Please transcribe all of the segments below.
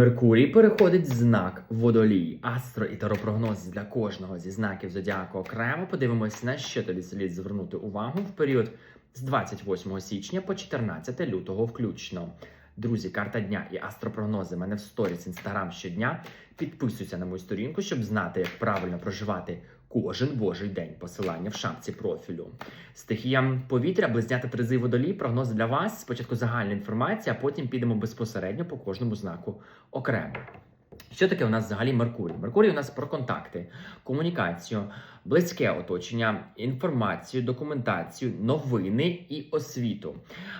Меркурій переходить в знак водолій. Астро і таропрогноз для кожного зі знаків зодіаку окремо. Подивимось, на що тобі слід звернути увагу в період з 28 січня по 14 лютого включно. Друзі, карта дня і астропрогнози мене в сторіс інстаграм щодня. Підписуйся на мою сторінку, щоб знати, як правильно проживати кожен божий день. Посилання в шапці профілю. Стихія повітря, близняти тризи водолій. Прогноз для вас. Спочатку загальна інформація, а потім підемо безпосередньо по кожному знаку окремо. Що таке у нас взагалі Меркурій? Меркурій у нас про контакти, комунікацію, близьке оточення, інформацію, документацію, новини і освіту.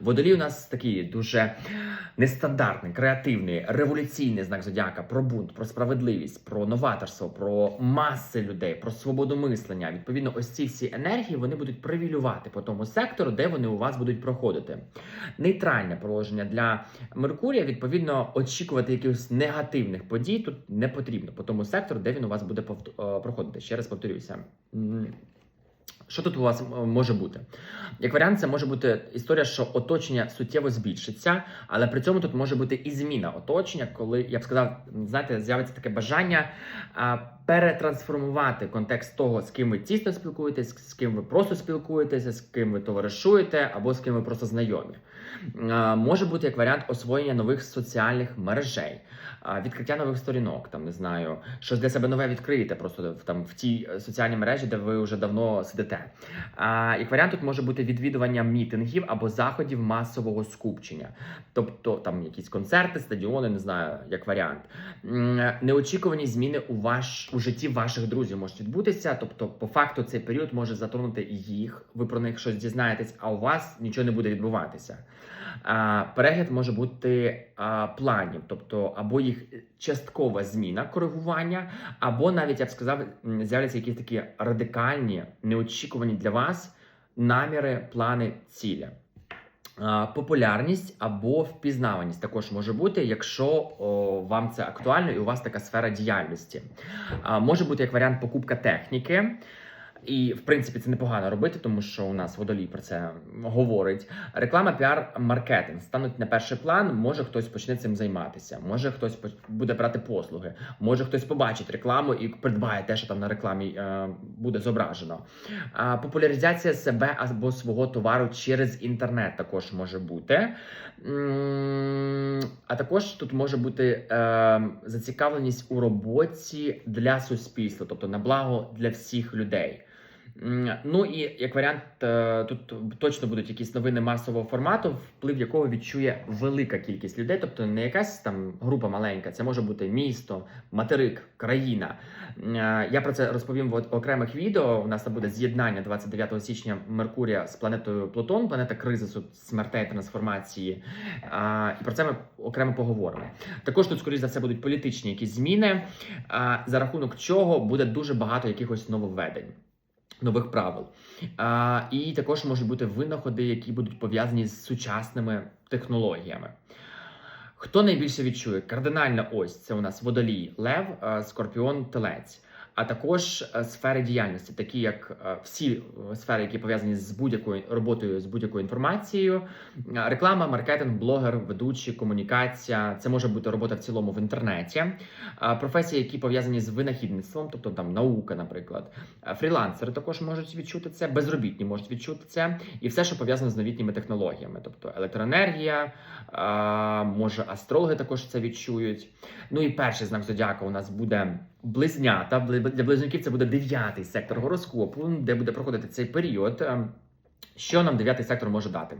Водолій у нас такий дуже нестандартний, креативний, революційний знак зодіака про бунт, про справедливість, про новаторство, про маси людей, про свободу мислення. Відповідно, ось ці всі енергії вони будуть привілювати по тому сектору, де вони у вас будуть проходити. Нейтральне положення для Меркурія, відповідно, очікувати якихось негативних подій тут не потрібно по тому сектору, де він у вас буде е, проходити. Ще раз повторюся. Що тут у вас може бути? Як варіант, це може бути історія, що оточення суттєво збільшиться, але при цьому тут може бути і зміна оточення, коли я б сказав, знаєте, з'явиться таке бажання а, перетрансформувати контекст того, з ким ви тісно спілкуєтесь, з ким ви просто спілкуєтеся, з ким ви товаришуєте, або з ким ви просто знайомі. Може бути як варіант освоєння нових соціальних мережей, відкриття нових сторінок, там не знаю, щось для себе нове відкриєте, просто там в тій е, соціальній мережі, де ви вже давно сидите. Як варіант, тут може бути відвідування мітингів або заходів масового скупчення, тобто там якісь концерти, стадіони, не знаю, як варіант. Неочікувані зміни у ваш у житті ваших друзів можуть відбутися. Тобто, по факту, цей період може затронути їх. Ви про них щось дізнаєтесь, а у вас нічого не буде відбуватися. Перегляд може бути планів, тобто або їх часткова зміна коригування, або навіть я б сказав, з'являться якісь такі радикальні, неочікувані для вас наміри, плани, цілі. Популярність або впізнаваність також може бути, якщо о, вам це актуально і у вас така сфера діяльності. А, може бути як варіант покупка техніки. І в принципі це непогано робити, тому що у нас водолій про це говорить. Реклама, піар, маркетинг стануть на перший план. Може хтось почне цим займатися, може хтось буде брати послуги, може хтось побачить рекламу і придбає те, що там на рекламі е, буде зображено. Популяризація себе або свого товару через інтернет також може бути. А також тут може бути е, зацікавленість у роботі для суспільства, тобто на благо для всіх людей. Ну і як варіант, е, тут точно будуть якісь новини масового формату, вплив якого відчує велика кількість людей, тобто не якась там група маленька, це може бути місто, материк, країна. Е, Я про це розповім в окремих відео. У нас там буде з'єднання 29 січня Меркурія з планетою Плутон, планета кризису, смертей, трансформації. І про це ми окремо поговоримо. Також тут, скоріш за все, будуть політичні якісь зміни, за рахунок чого буде дуже багато якихось нововведень. Нових правил. А, і також можуть бути винаходи, які будуть пов'язані з сучасними технологіями. Хто найбільше відчує? Кардинальна ось це у нас водолій, лев, скорпіон, телець. А також е, сфери діяльності, такі як е, всі е, сфери, які пов'язані з будь-якою роботою, з будь-якою інформацією, реклама, маркетинг, блогер, ведучий, комунікація. Це може бути робота в цілому в інтернеті, професії, які пов'язані з винахідництвом, тобто там наука, наприклад. Фрілансери також можуть відчути це, безробітні можуть відчути це, і все, що пов'язано з новітніми технологіями, тобто електроенергія, може астрологи також це відчують. Ну і перший знак зодіака у нас буде близнята. Для близнюків це буде дев'ятий сектор гороскопу, де буде проходити цей період. Е, Що нам дев'ятий сектор може дати?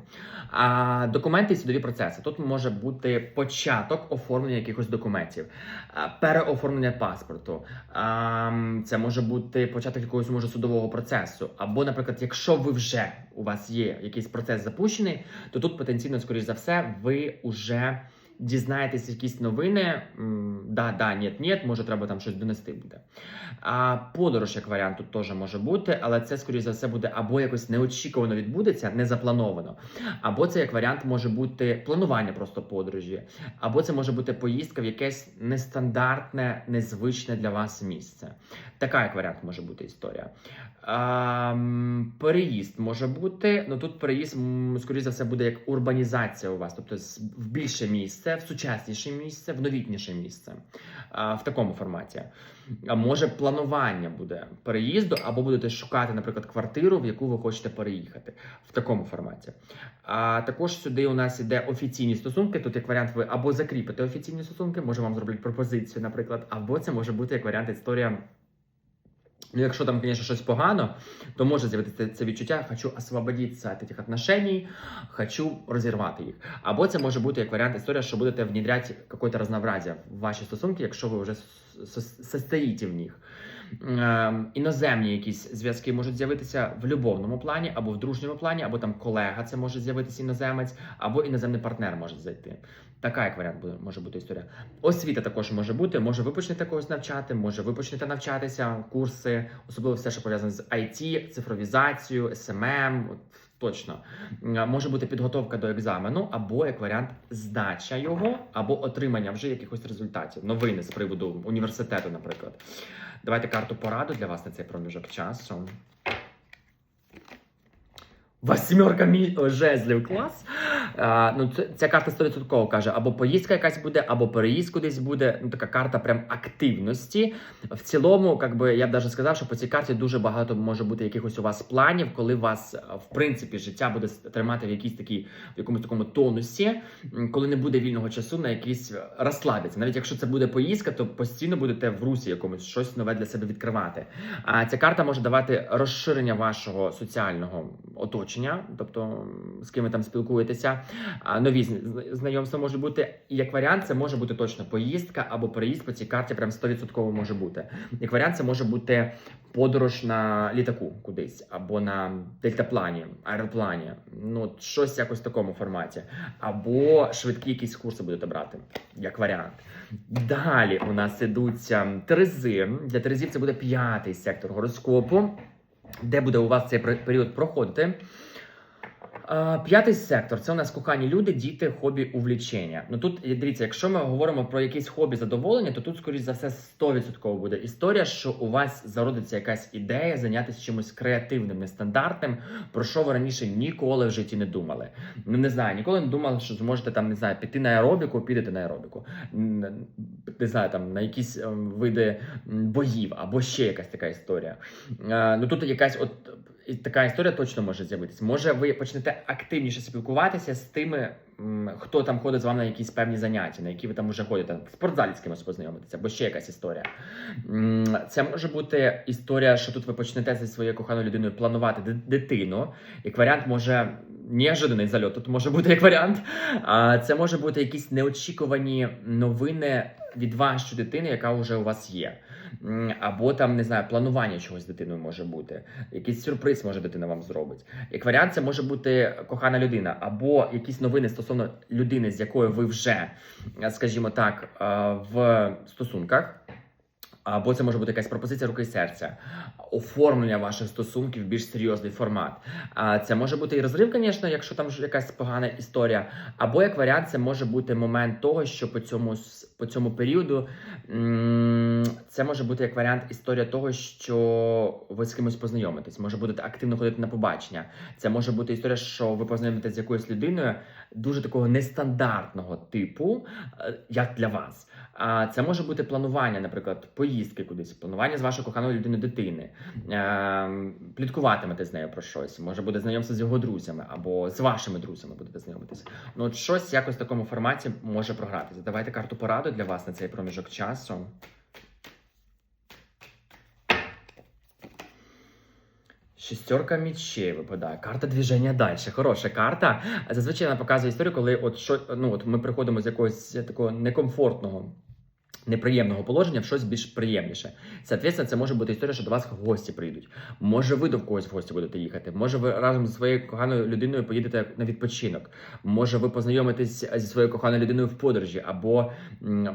А, документи і судові процеси. Тут може бути початок оформлення якихось документів, а, переоформлення паспорту. А, це може бути початок якогось може судового процесу. Або, наприклад, якщо ви вже у вас є якийсь процес запущений, то тут потенційно, скоріш за все, ви вже дізнаєтесь якісь новини. Да, да, ні, ні, може треба там щось донести буде. А подорож як варіант тут теж може бути, але це, скоріш за все, буде або якось неочікувано відбудеться, не заплановано. Або це як варіант може бути планування просто подорожі, або це може бути поїздка в якесь нестандартне, незвичне для вас місце. Така як варіант може бути історія. А, переїзд може бути. Ну тут переїзд, скоріш за все, буде як урбанізація у вас, тобто в більше місце, місце, в сучасніше місце, в новітніше місце в такому форматі. Може планування буде переїзду, або будете шукати, наприклад, квартиру, в яку ви хочете переїхати в такому форматі. А також сюди у нас іде офіційні стосунки. Тут як варіант, ви або закріпите офіційні стосунки, може вам зроблять пропозицію, наприклад, або це може бути як варіант історія. Ну, якщо там, звісно, щось погано, то може з'явитися це відчуття, хочу освободитися від цих отношений, хочу розірвати їх. Або це може бути як варіант історія, що будете внідряти якесь разнообразие в ваші стосунки, якщо ви вже состоїте в них. Ем, іноземні якісь зв'язки можуть з'явитися в любовному плані, або в дружньому плані, або там колега це може з'явитися іноземець, або іноземний партнер може зайти. Така як варіант буде, може бути історія. Освіта також може бути. Може, ви почнете когось навчати, може, ви почнете навчатися, курси, особливо все, що пов'язане з IT, цифровізацією, от, точно. Може бути підготовка до екзамену, або як варіант здача його, або отримання вже якихось результатів. Новини з приводу університету, наприклад. Давайте карту пораду для вас на цей проміжок часу. Восьмерка мі... жезлів, клас. А, ну, це, ця карта 100% каже, або поїздка якась буде, або переїзд кудись буде. Ну, така карта прям активності. В цілому, как би, я б даже сказав, що по цій карті дуже багато може бути якихось у вас планів, коли вас, в принципі, життя буде тримати в якійсь такій, в якомусь такому тонусі, коли не буде вільного часу на якийсь е, розслабитися. Навіть якщо це буде поїздка, то постійно будете в русі якомусь щось нове для себе відкривати. А ця карта може давати розширення вашого соціального оточення, тобто з ким ви там спілкуєтеся. Нові знайомства можуть бути. І як варіант, це може бути точно поїздка або переїзд по цій карті, прям 100% може бути. Як варіант, це може бути подорож на літаку кудись, або на дельтаплані, аероплані. Ну, щось якось в такому форматі. Або швидкі якісь курси будете брати, як варіант. Далі у нас ідуться Терези. Для Терезів це буде п'ятий сектор гороскопу, де буде у вас цей період проходити. П'ятий сектор це у нас кохані люди, діти, хобі, увлічення. Ну тут дивіться, якщо ми говоримо про якісь хобі задоволення, то тут, скоріш за все, 100% буде історія, що у вас зародиться якась ідея зайнятися чимось креативним, нестандартним, про що ви раніше ніколи в житті не думали. Ну не знаю, ніколи не думали, що зможете там не знаю, піти на аеробіку, підете на аеробіку. Не знаю, там на якісь ем, види боїв або ще якась така історія. Е, ну тут якась от і така історія точно може з'явитися. Може, ви почнете активніше спілкуватися з тими, хто там ходить з вами на якісь певні заняття, на які ви там вже ходите, в спортзалі з кимось познайомитися, або ще якась історія. Це може бути історія, що тут ви почнете зі своєю коханою людиною планувати дитину. Як варіант, може. Неожиданий зальот тут може бути як варіант. А це може бути якісь неочікувані новини від вашої дитини, яка вже у вас є. Або там не знаю, планування чогось з дитиною може бути. Якийсь сюрприз може дитина вам зробить. Як варіант, це може бути кохана людина, або якісь новини стосовно людини, з якою ви вже, скажімо так, е, в стосунках. Або це може бути якась пропозиція руки і серця, оформлення ваших стосунків в більш серйозний формат. А це може бути і розрив, звісно, якщо там якась погана історія. Або як варіант, це може бути момент того, що по цьому по цьому періоду це може бути як варіант історія того, що ви з кимось познайомитесь. Може будете активно ходити на побачення. Це може бути історія, що ви познайомитесь з якоюсь людиною дуже такого нестандартного типу, е, як для вас. А це може бути планування, наприклад, поїздки кудись, планування з вашою коханою людиною дитини, Ем, пліткуватимете з нею про щось. Може буде знайомство з його друзями або з вашими друзями будете знайомитися. Ну, от щось якось в такому форматі може програтися. Давайте карту пораду для вас на цей проміжок часу. Шістерка мічей випадає. Карта движення далі. Хороша карта. Зазвичай вона показує історію, коли от що ну от ми приходимо з якогось такого некомфортного. Неприємного положення в щось більш приємніше. Соответственно, це може бути історія, що до вас гості прийдуть. Може, ви до когось в гості будете їхати. Може, ви разом зі своєю коханою людиною поїдете на відпочинок. Може, ви познайомитесь зі своєю коханою людиною в подорожі, або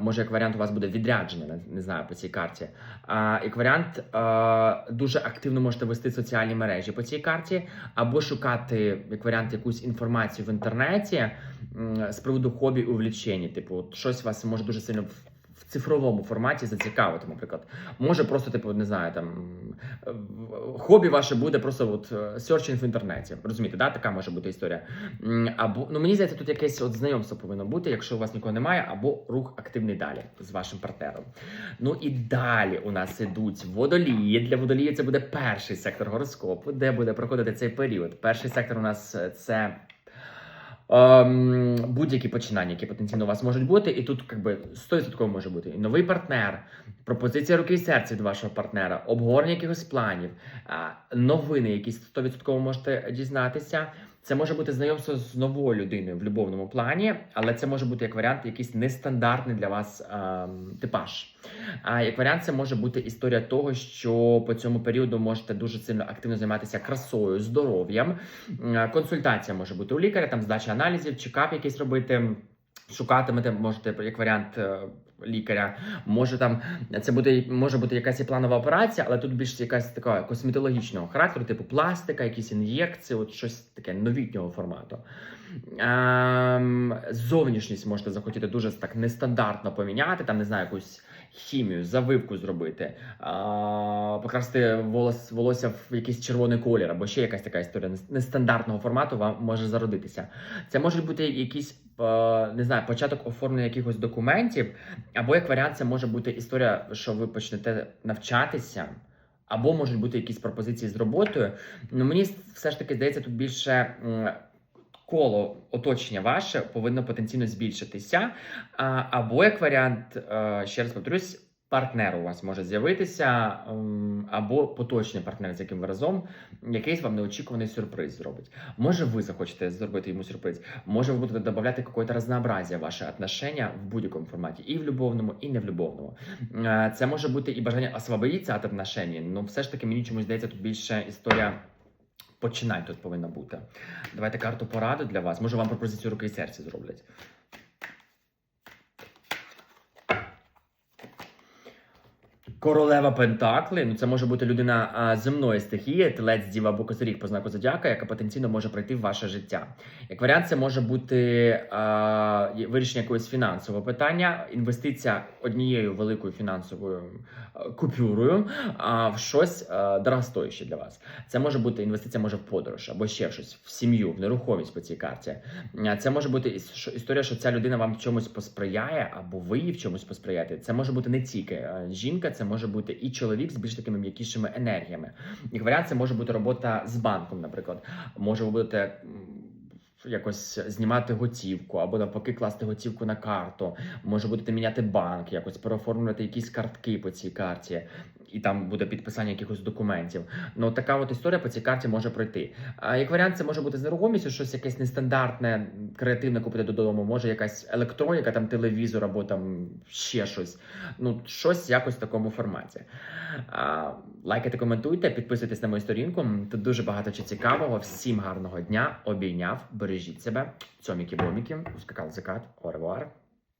може, як варіант, у вас буде відрядження, не- знаю, по цій карті. А як варіант, дуже активно можете вести соціальні мережі по цій карті, або шукати як варіант якусь інформацію в інтернеті з приводу хобі увлічень. Типу, щось вас може дуже сильно цифровому форматі зацікавити, наприклад. Може просто, типу, не знаю, там хобі ваше буде просто от серчинг в інтернеті. Розумієте, да? така може бути історія. Або ну мені здається, тут якесь от знайомство повинно бути, якщо у вас нікого немає, або рух активний далі з вашим партнером. Ну і далі у нас ідуть водолії. Для водолії це буде перший сектор гороскопу, де буде проходити цей період. Перший сектор у нас е, це. Будь-які починання, які потенційно у вас можуть бути, і тут якби 100% може бути і новий партнер, пропозиція руки і серця від вашого партнера, обговорення якихось планів, новини, які 100% можете дізнатися. Це може бути знайомство з новою людиною в любовному плані, але це може бути як варіант якийсь нестандартний для вас ем, типаж. А як варіант, це може бути історія того, що по цьому періоду можете дуже сильно активно займатися красою, здоров'ям. Консультація може бути у лікаря, там здача аналізів, чекап якийсь робити. Шукатимете, можете як варіант е, лікаря. Може там це буде може бути якась і планова операція, але тут більш якась така косметологічного характеру, типу пластика, якісь ін'єкції, от щось таке новітнього формату. Ем, зовнішність можете захотіти дуже так нестандартно поміняти, там не знаю, якусь хімію, завивку зробити, а, покрасти волос, волосся в якийсь червоний колір, або ще якась така історія нестандартного формату вам може зародитися. Це можуть бути якісь. е, Не знаю, початок оформлення якихось документів, або як варіант, це може бути історія, що ви почнете навчатися, або можуть бути якісь пропозиції з роботою. Ну мені все ж таки здається, тут більше коло оточення ваше повинно потенційно збільшитися. Або як варіант, е, ще раз повторюсь, партнер у вас може з'явитися, ем, або поточний партнер, з яким ви разом, якийсь вам неочікуваний сюрприз зробить. Може, ви захочете зробити йому сюрприз, може, ви будете додати якесь разнообразие в ваші отношення в будь-якому форматі, і в любовному, і не в любовному. Е, Це може бути і бажання освободитися від отношень, але все ж таки мені чомусь здається, тут більше історія. Починань тут повинна бути. Давайте карту поради для вас. Може, вам пропозицію руки і серця зроблять. Королева Пентакли, ну це може бути людина а, земної стихії, телець, діва або козиріг по знаку зодіака, яка потенційно може прийти в ваше життя. Як варіант, це може бути а, вирішення якогось фінансового питання, інвестиція однією великою фінансовою купюрою а, в щось а, дорогостояще для вас. Це може бути інвестиція, може в подорож або ще щось в сім'ю, в нерухомість по цій карті. Це може бути історія, що ця людина вам в чомусь посприяє, або ви їй в чомусь посприяєте. Це може бути не тільки жінка, це може бути і чоловік з більш такими м'якішими енергіями. Як варіант, це може бути робота з банком, наприклад. Може будете. Якось знімати готівку або навпаки класти готівку на карту, може будете міняти банк, якось переоформлювати якісь картки по цій карті, і там буде підписання якихось документів. Ну така от історія по цій карті може пройти. А як варіант, це може бути з нерухомістю, щось якесь нестандартне, креативне купити додому. Може якась електроніка, там телевізор або там ще щось. Ну, щось якось в такому форматі. А, лайкайте, коментуйте, підписуйтесь на мою сторінку. Тут дуже багато чи цікавого. Всім гарного дня. Обійняв, бережіть себе. Цьоміки-боміки. Ускакав закат. Оревуар.